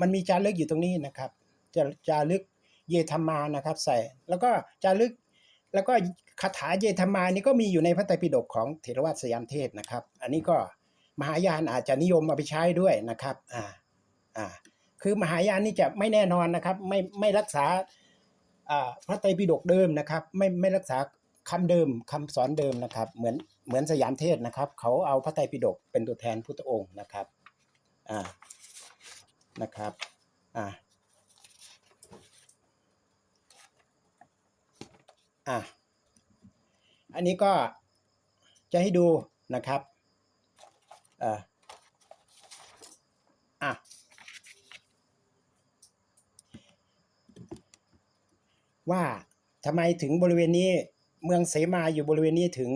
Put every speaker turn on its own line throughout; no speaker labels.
มันมีจารึกอยู่ตรงนี้นะครับจะจารึกเยธรรมานะครับ ใส่แล้วก็จารึกแล้วก็คาถาเยธรรมานี่ก็มีอยู่ในพระไตรปิฎกของเถรวาทสยามเทศนะครับ อันนี้ก็มหายานอาจจะนิยมเอาไปใช้ด้วยนะครับอ่าอ่าคือมหายานนี่จะไม่แน่นอนนะครับ ไม่ไม่รักษาอ่าพระไตรปิฎกเดิมนะครับ ไม่ไม่รักษาคำเดิมคำสอนเดิมนะครับ เหมือนเหมือนสยามเทศนะครับ เขาเอาพระไตรปิฎกเป็นตัวแทนพุทธองค์นะครับอ่า นะครับอ่าอะอันนี้ก็จะให้ดูนะครับอ่ออะว่าทำไมถึงบริเวณนี้เมืองเสมาอยู่บริเวณนี้ถึง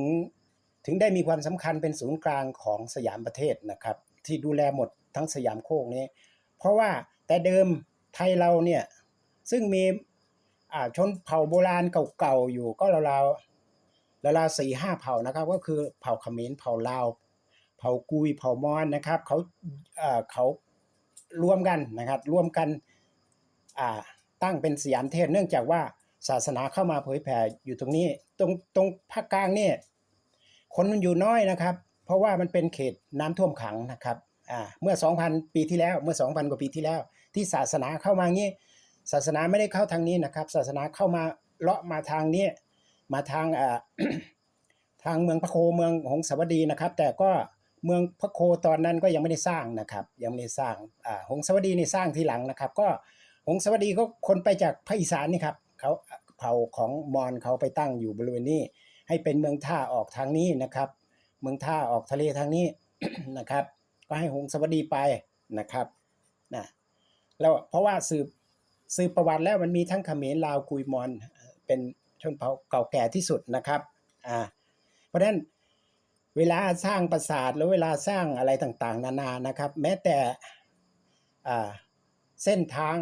ถึงได้มีความสำคัญเป็นศูนย์กลางของสยามประเทศนะครับ ที่ดูแลหมดทั้งสยามโคกนี้ เพราะว่าแต่เดิมไทยเราเนี่ย ซึ่งมีอาชนเผ่าโบราณเก่าๆอยู่ก็ราวๆราวๆสี่ห้าเผ่านะครับ ก็คือเผ่าเขมรเผ่าลาว เผ่ากุยเผ่ามอญนะครับเขาเอ่อเขารวมกันนะครับรวมกันอาตั้งเป็นสยามเทศเนื่องจากว่าศาสนาเข้ามาเผยแผ่อยู่ตรงนี้ ตรงตรงภาคกลางเนี่ยคนมันอยู่น้อยนะครับ เพราะว่ามันเป็นเขตน้ำท่วมขังนะครับ อ่าเมื่อ 2,000 ปีที่แล้วเมื่อ 2,000 กว่าปีที่แล้ว ที่ศาสนาเข้ามางี้ ศาสนาไม่ได้เข้าทางนี้นะครับ ศาสนาเข้ามาเลาะมาทางนี้มาทางอ่าทางเมืองพระโคเมืองหงสาวดีนะครับ แต่ก็เมืองพระโคตอนนั้นก็ยังไม่ได้สร้างนะครับยังไม่ได้สร้างอ่าหงสาวดีนี่สร้างทีหลังนะครับ ก็หงสาวดีก็คนไปจากภาคอีสานนี่ครับเขาเผ่าของมอญเขาไปตั้งอยู่บริเวณนี้ ให้เป็นเมืองท่าออกทางนี้นะครับ เมืองท่าออกทะเลทางนี้นะครับ ก็ให้หงสาวดีไปนะครับนะแล้วเพราะว่าสืบสืบประวัติแล้วมันมีทั้งเขมรลาวกุยมอญเป็นชนเผ่าเก่าแก่ที่สุดนะครับอ่าเพราะฉะนั้นเวลาสร้างปราสาทหรือเวลาสร้างอะไรต่างๆ นานานะครับ แม้แต่เส้นทาง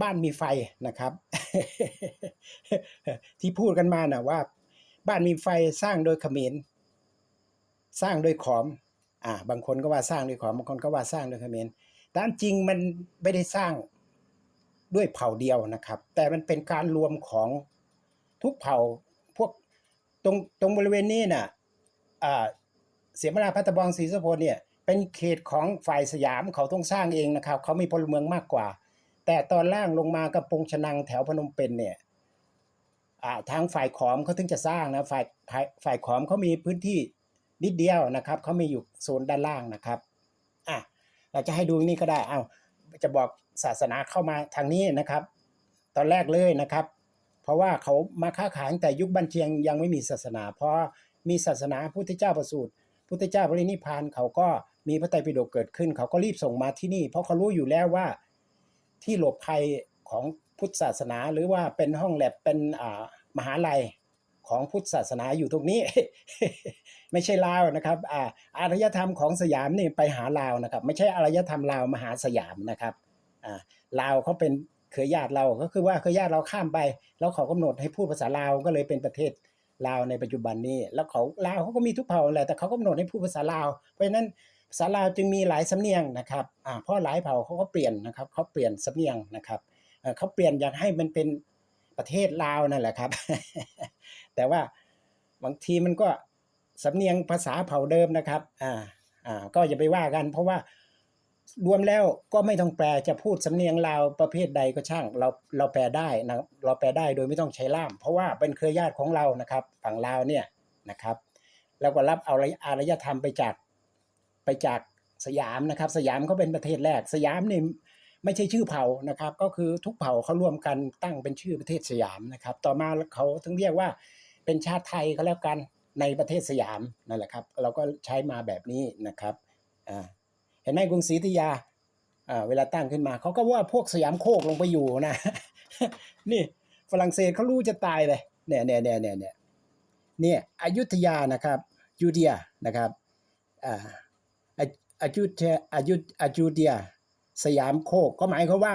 บ้านมีไฟนะครับ ที่พูดกันมานะว่า บ้านมีไฟสร้างโดยขมรสร้างโดยขอม อ่าบางคนก็ว่าสร้างโดยขอมบางคนก็ว่าสร้างโดยเขมรตามจริงมันไม่ได้สร้างด้วยเผ่าเดียวนะครับ แต่มันเป็นการรวมของทุกเผ่าพวกตรงตรงบริเวณนี้น่ะอ่าเสียมราพัตบองศรีสะโพนเนี่ยเป็นเขตของฝ่ายสยามเขาต้องสร้างเองนะครับ เขามีพลเมืองมากกว่า แต่ตอนล่างลงมากับปงชนังแถวพนมเปญเนี่ยอ่าทางฝ่ายขอมเขาถึงจะสร้างนะฝ่ายฝ่ายฝ่ายขอมเขามีพื้นที่ นิดเดียวนะครับเขามีอยู่โซนด้านล่างนะครับอะเราจะให้ดูนี่ก็ได้เอาจะบอกศาสนาเข้ามาทางนี้นะครับ ตอนแรกเลยนะครับ เพราะว่าเขามาค้าขายแต่ยุคบันเชียงยังไม่มีศาสนา เพราะมีศาสนาพุทธเจ้าประสูติพุทธเจ้าปรินิพานเขาก็มีพระไตรปิฎกเกิดขึ้น เขาก็รีบส่งมาที่นี่ เพราะเขารู้อยู่แล้วว่าที่หลบภัยของพุทธศาสนา หรือว่าเป็นห้องแลบเป็นมหาลัยของพุทธศาสนาอยู่ตรงนี้ ไม่ใช่ลาวนะครับอ่าอารยธรรมของสยามนี่ไปหาลาวนะครับ ไม่ใช่อารยธรรมลาวมาหาสยามนะครับอ่าลาวเขาเป็นเครือญาติเราก็คือว่าเครือญาติเราข้ามไป แล้วเขากำหนดให้พูดภาษาลาวก็เลยเป็นประเทศลาวในปัจจุบันนี้ แล้วเขาลาวเขาก็มีทุกเผ่าแหละแต่เขากำหนดให้พูดภาษาลาว เพราะฉะนั้นภาษาลาวจึงมีหลายสำเนียงนะครับอ่าเพราะหลายเผ่าเขาก็เปลี่ยนนะครับเขาเปลี่ยนสำเนียงนะครับเขาเปลี่ยนอยากให้มันเป็นประเทศลาวนั่นแหละครับ แต่ว่าบางทีมันก็ สำเนียงภาษาเผ่าเดิมนะครับ อ่า อ่า ก็อย่าไปว่ากัน เพราะว่ารวมแล้วก็ไม่ต้องแปลจะพูดสำเนียงลาวประเภทใดก็ช่าง เราเราแปลได้นะเราแปลได้โดยไม่ต้องใช้ล่าม เพราะว่าเป็นเครือญาติของเรานะครับ ฝั่งลาวเนี่ยนะครับ แล้วก็รับเอาอารยธรรมไปจากไปจากสยามนะครับ สยามเขาเป็นประเทศแรก สยามนี่ไม่ใช่ชื่อเผ่านะครับ ก็คือทุกเผ่าเขาร่วมกันตั้งเป็นชื่อประเทศสยามนะครับ ต่อมาเขาถึงเรียกว่าเป็นชาติไทยก็แล้วกัน ในประเทศสยามนั่นแหละครับ เราก็ใช้มาแบบนี้นะครับเห็นไหมกรุงศรีอยุธยาเวลาตั้งขึ้นมาเขาก็ว่าพวกสยามโคกลงไปอยู่นะ นี่ฝรั่งเศสเขารู้จะตายเลยเนี่ยเนี่ยเนี่ยเนี่ยเนี่ยเนี่ยอยุธยานะครับยูเดียนะครับอ่าอยุธยาอยุธยุธยาสยามโคกก็หมายความว่า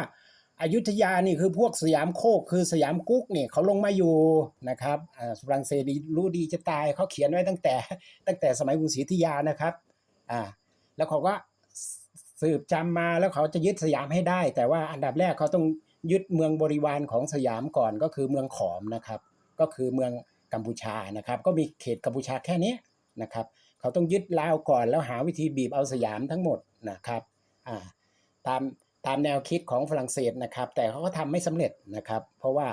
อายุทยานี่คือพวกสยามโคกคือสยามกุ๊กเนี่ยเขาลงมาอยู่นะครับอ่าฝรั่งเศสดีรู้ดีจะตายเขาเขียนไว้ตั้งแต่ ตั้งแต่สมัยกรุงศรีอยุธยานะครับอ่าแล้วเขาก็สืบจำมาแล้วเขาจะยึดสยามให้ได้ แต่ว่าอันดับแรกเขาต้องยึดเมืองบริวารของสยามก่อนก็คือเมืองขอมนะครับ ก็คือเมืองกัมพูชานะครับ ก็มีเขตกัมพูชาแค่นี้นะครับ เขาต้องยึดลาวก่อนแล้วหาวิธีบีบเอาสยามทั้งหมดนะครับอ่าตาม ตามแนวคิดของฝรั่งเศสนะครับ แต่เขาก็ทำไม่สำเร็จนะครับ เพราะว่า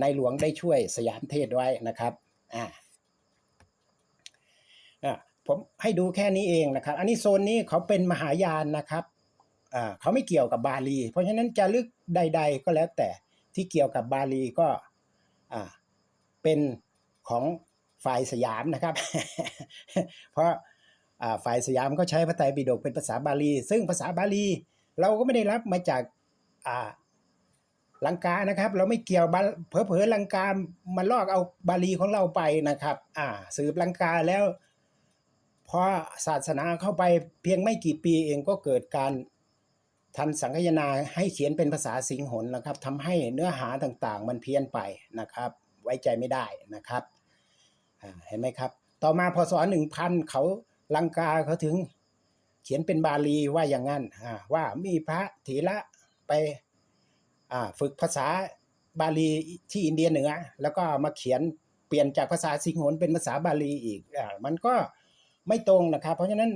ในหลวงได้ช่วยสยามเทศไว้นะครับผมให้ดูแค่นี้เองนะครับ อันนี้โซนนี้เขาเป็นมหายานนะครับเขาไม่เกี่ยวกับบาลี เพราะฉะนั้นจะลึกใด ๆ ก็แล้วแต่ที่เกี่ยวกับบาลีก็เป็นของฝ่ายสยามนะครับ เพราะ ฝ่ายสยามก็ใช้พระไตรปิฎกเป็นภาษาบาลี ซึ่งภาษาบาลี เราก็ไม่ได้รับมาจากลังกานะครับ เราไม่เกี่ยวบาเผลอลังกามาลอกเอาบาลีของเราไปนะครับอ่าสืบลังกาแล้วพอศาสนาเข้าไปเพียงไม่กี่ปีเองก็เกิดการทันสังคายนาให้เขียนเป็นภาษาสิงหนนะครับทำให้เนื้อหาต่างๆ มันเพี้ยนไปนะครับ ไว้ใจไม่ได้นะครับเห็นไหมครับ ต่อมาพศหนึ่งพันเขา ลังกาเขาถึงเขียนเป็นบาลีว่าอย่างนั้นว่ามีพระเถระไปฝึกภาษาบาลีที่อินเดียเหนือ แล้วก็มาเขียนเปลี่ยนจากภาษาสิงหนเป็นภาษาบาลีอีกอมันก็ไม่ตรงนะครับ เพราะฉะนั้น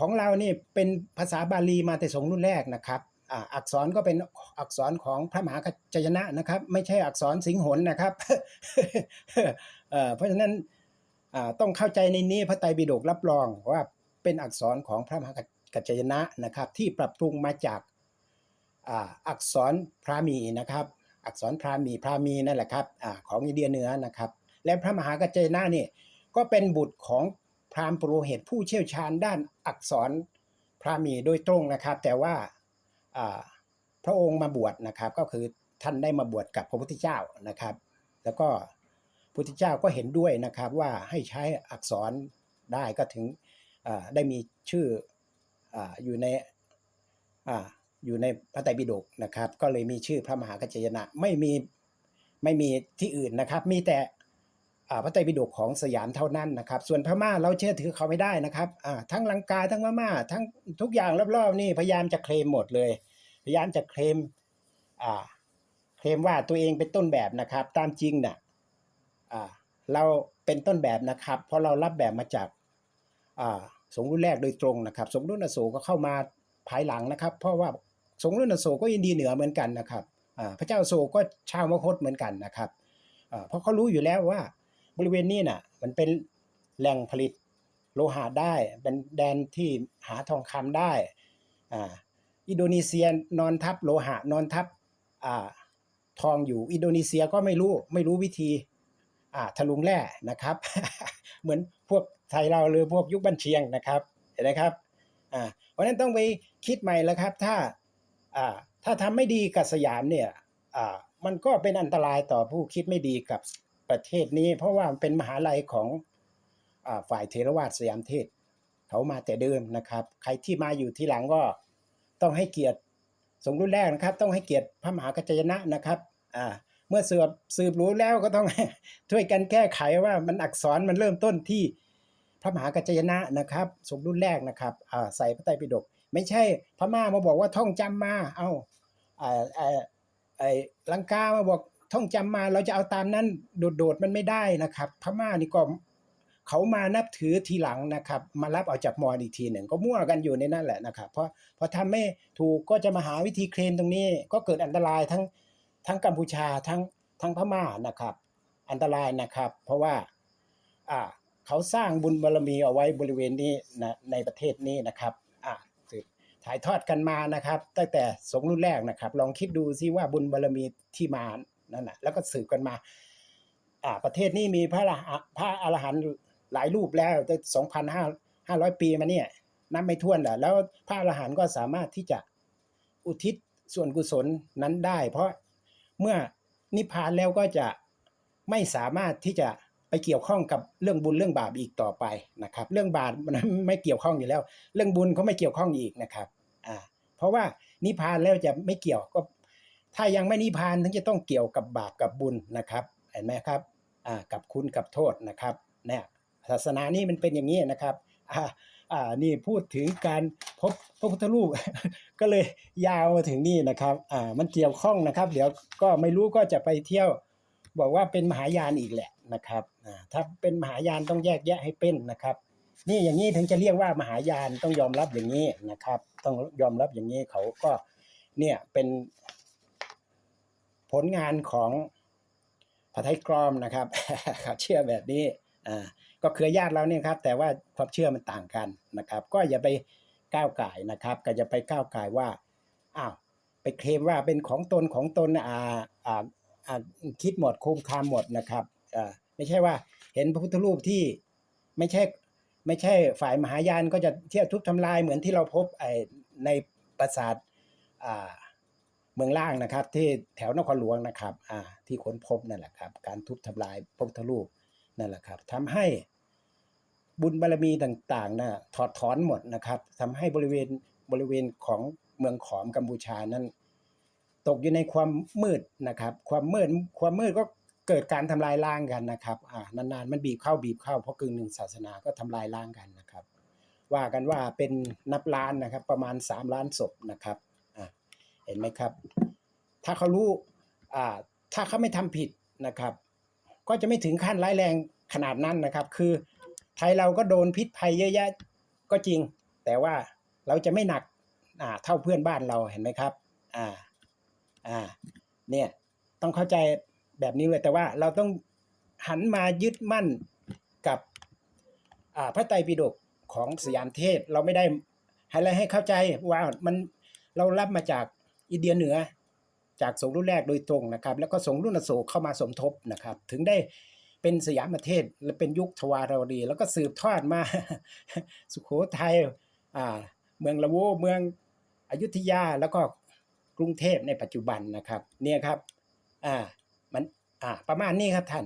ของเรานี่เป็นภาษาบาลีมาแต่สงรุ่นแรกนะครับอ,อักษรก็เป็นอักษรของพระมหากัจจยนะนะครับ ไม่ใช่อักษรสิงหนนะครับเพราะฉะนั้น ต้องเข้าใจในนี้พระไตรปิฎกรับรองว่าเป็นอักษรของพระมหากัจจยนะนะครับ ที่ปรับปรุงมาจากอักษรพราหมีนะครับ อักษรพราหมีพราหมีนั่นแหละครับอของอินเดียเหนือนะครับ และพระมหากัจจยนะนี่ก็เป็นบุตรของพราหมณ์ปุโรหิตผู้เชี่ยวชาญด้านอักษรพราหมีโดยตรงนะครับ แต่ว่าพระองค์มาบวชนะครับ ก็คือท่านได้มาบวชกับพระพุทธเจ้านะครับ แล้วก็ พุทธเจ้าก็เห็นด้วยนะครับว่าให้ใช้อักษรได้ก็ถึงได้มีชื่อออยู่ในออยู่ในพระไตรปิฎกนะครับ ก็เลยมีชื่อพระมหากัจจยนะไม่มีไม่มีที่อื่นนะครับ มีแต่พระไตรปิฎกของสยามเท่านั้นนะครับ ส่วนพม่าเราเชื่อถือเขาไม่ได้นะครับทั้งลังกาทั้งพม่าทั้งทุกอย่างรอบๆนี่พยายามจะเคลมหมดเลย พยายามจะเคลมเคลมว่าตัวเองเป็นต้นแบบนะครับ ตามจริงน่ะอ่า เราเป็นต้นแบบนะครับ เพราะเรารับแบบมาจากสงรุ่นแรกโดยตรงนะครับ สงรุ่นอโศกก็เข้ามาภายหลังนะครับ เพราะว่าสงรุ่นอโศกก็อินดีเหนือเหมือนกันนะครับพระเจ้าโศกก็ชาวมคตเหมือนกันนะครับเพราะเขารู้อยู่แล้วว่าบริเวณนี้น่ะมันเป็นแหล่งผลิตโลหะได้ เป็นแดนที่หาทองคำได้อินโดนีเซียนอนทับโลหะนอนทับอทองอยู่อินโดนีเซียก็ไม่รู้ไม่รู้วิธี ทะลุงแร่นะครับ เหมือนพวกไทยเราหรือพวกยุคบันเชียงนะครับเห็นไหมครับอ่าเพราะนั้นต้องไปคิดใหม่แล้วครับ ถ้าอ่าถ้าทำไม่ดีกับสยามเนี่ยอ่ามันก็เป็นอันตรายต่อผู้คิดไม่ดีกับประเทศนี้ เพราะว่ามันเป็นมหาลัยของอ่าฝ่ายเทรวาสสยามเทศเขามาแต่เดิมนะครับ ใครที่มาอยู่ทีหลังก็ต้องให้เกียรติสงรุ่นแรกนะครับ ต้องให้เกียรติพระมหากัจจยนะนะครับอ่า เมื่อสืบสืบรู้แล้วก็ต้องช่วยกันแก้ไขว่ามันอักษรมันเริ่มต้นที่พระมหากัจจยนะนะครับสมรุ่นแรกนะครับอ่าใส่พระไตรปิฎกไม่ใช่พม่ามาบอกว่าท่องจำมา เอาอ่าไอ้ไอ้ลังกามาบอกท่องจำมา เราจะเอาตามนั้นโดดๆมันไม่ได้นะครับ พม่านี่ก็เขามานับถือทีหลังนะครับ มารับเอาจากมอญอีกทีหนึ่งก็มั่วกันอยู่ในนั่นแหละนะครับ เพราะพอทำไม่ถูกก็จะมาหาวิธีเคลมตรงนี้ ก็เกิดอันตรายทั้ง ทั้งกัมพูชาทั้งทั้งพม่านะครับ อันตรายนะครับ เพราะว่าอ่าเขาสร้างบุญบารมีเอาไว้บริเวณนี้นะในประเทศนี้นะครับอ่าสืบถ่ายทอดกันมานะครับ ตั้งแต่สงรุ่นแรกนะครับ ลองคิดดูซิว่าบุญบารมีที่มานั่นนะแล้วก็สืบกันมาอ่าประเทศนี้มีพระอรหะพระอรหันต์หลายรูปแล้วตั้งสองพันห้าห้าร้อยปีมาเนี่ยนับไม่ถ้วนแหละแล้วพระอรหันต์ก็สามารถที่จะอุทิศส่วนกุศลนั้นได้ เพราะ เมื่อนิพพานแล้วก็จะไม่สามารถที่จะไปเกี่ยวข้องกับเรื่องบุญเรื่องบาปอีกต่อไปนะครับ เรื่องบาปมันไม่เกี่ยวข้องอยู่แล้ว เรื่องบุญเขาไม่เกี่ยวข้องอีกนะครับอ่าเพราะว่านิพพานแล้วจะไม่เกี่ยวก็ ถ้ายังไม่นิพพานถึงจะต้องเกี่ยวกับบาปกับบุญนะครับเห็นไหมครับอ่ากับคุณกับโทษนะครับเนี่ยศาสนานี้มันเป็นอย่างนี้นะครับอ่า อ่านี่พูดถึงการพบพระพุทธรูป ก็เลยยาวมาถึงนี่นะครับอ่ามันเกี่ยวข้องนะครับ เดี๋ยวก็ไม่รู้ก็จะไปเที่ยว บอกว่าเป็นมหายานอีกแหละนะครับอ่าถ้าเป็นมหายานต้องแยกแยะให้เป็นนะครับ นี่อย่างนี้ถึงจะเรียกว่ามหายานต้องยอมรับอย่างนี้นะครับ ต้องยอมรับอย่างนี้เขาก็เนี่ยเป็นผลงานของพระไทยกรอมนะครับเขาเชื่อแบบนี้อ่า ก็เครือญาติเราเนี่ยครับ แต่ว่าความเชื่อมันต่างกันนะครับ ก็อย่าไปก้าวไก่นะครับก็อย่าไปก้าวไก่ว่าอ้าวไปเคลมว่าเป็นของตนของตนอ่าอ่าอ่าคิดหมดคุมคามหมดนะครับอ่าไม่ใช่ว่าเห็นพระพุทธรูปที่ไม่ใช่ไม่ใช่ฝ่ายมหายานก็จะเที่ยวทุบทำลายเหมือนที่เราพบไอในปราสาทอ่าเมืองล่างนะครับ ที่แถวนครหลวงนะครับอ่าที่ค้นพบนั่นแหละครับ การทุบทำลายพระพุทธรูปนั่นแหละครับทำให้ บุญบารมีต่างๆนะถอดถอนหมดนะครับทำให้บริเวณบริเวณของเมืองขอมกัมพูชานั้น ตกอยู่ในความมืดนะครับ ความมืดความมืดก็เกิดการทำลายล้างกันนะครับอ่านานๆมันบีบเข้าบีบเข้าเพราะกึ่งหนึ่งศาสนาก็ทำลายล้างกันนะครับ ว่ากันว่าเป็นนับล้านนะครับ ประมาณ 3 ล้านศพนะครับอ่าเห็นไหมครับ ถ้าเขารู้อ่าถ้าเขาไม่ทำผิดนะครับ ก็จะไม่ถึงขั้นร้ายแรงขนาดนั้นนะครับ คือ ไทยเราก็โดนพิษภัยเยอะแยะก็จริง แต่ว่าเราจะไม่หนักอ่าเท่าเพื่อนบ้านเราเห็นไหมครับอ่าอ่าเนี่ยต้องเข้าใจแบบนี้เลยแต่ว่าเราต้องหันมายึดมั่นกับอ่าพระไตรปิฎกของสยามเทศเราไม่ได้ให้อะไรให้เข้าใจว่ามันเรารับมาจากอินเดียเหนือ จากสงรุ่นแรกโดยตรงนะครับ แล้วก็สงรุ่นอโศกเข้ามาสมทบนะครับ ถึงได้ เป็นสยามประเทศและเป็นยุคทวารวดี แล้วก็สืบทอดมา สุโขทัยอ่าเมืองละโวเมืองอยุธยาแล้วก็กรุงเทพในปัจจุบันนะครับ เนี่ยครับอ่ามันอ่าประมาณนี้ครับท่าน